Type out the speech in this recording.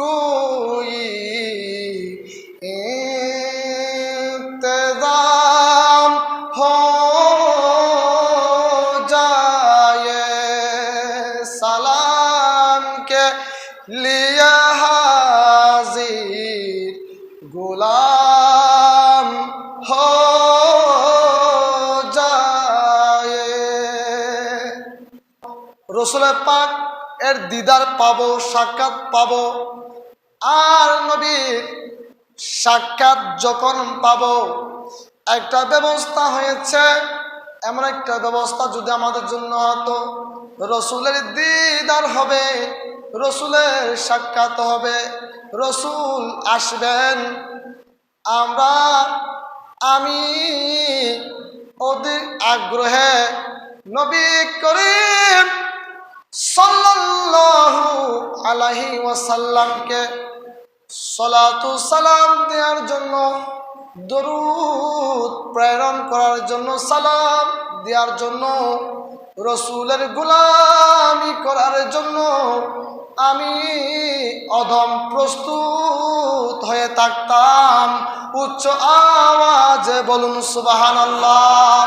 कोई इंतजाम हो जाए सलाम के लिए हाजिर गुलाम हो जाए রসুলের পাক এর দিদার পাবো সাক্ষাৎ পাবো আর নবীর সাক্ষাৎ যখন পাব, একটা ব্যবস্থা হয়েছে। এমন একটা ব্যবস্থা যদি আমাদের জন্য হতো, রসুলের দিদার হবে, রসুলের সাক্ষাৎ হবে, রসুল আসবেন। আমরা, আমি অধিক আগ্রহে নবী করিম সাল্লাল্লাহু আলাইহি ওয়াসাল্লামকে সলাতু সালাম দেওয়ার জন্য, দরুদ প্রেরণ করার জন্য, সালাম দেওয়ার জন্য, রসুলের গোলামি করার জন্য আমি অধম প্রস্তুত হয়ে থাকতাম। উচ্চ আওয়াজে বলুন সুবাহান আল্লাহ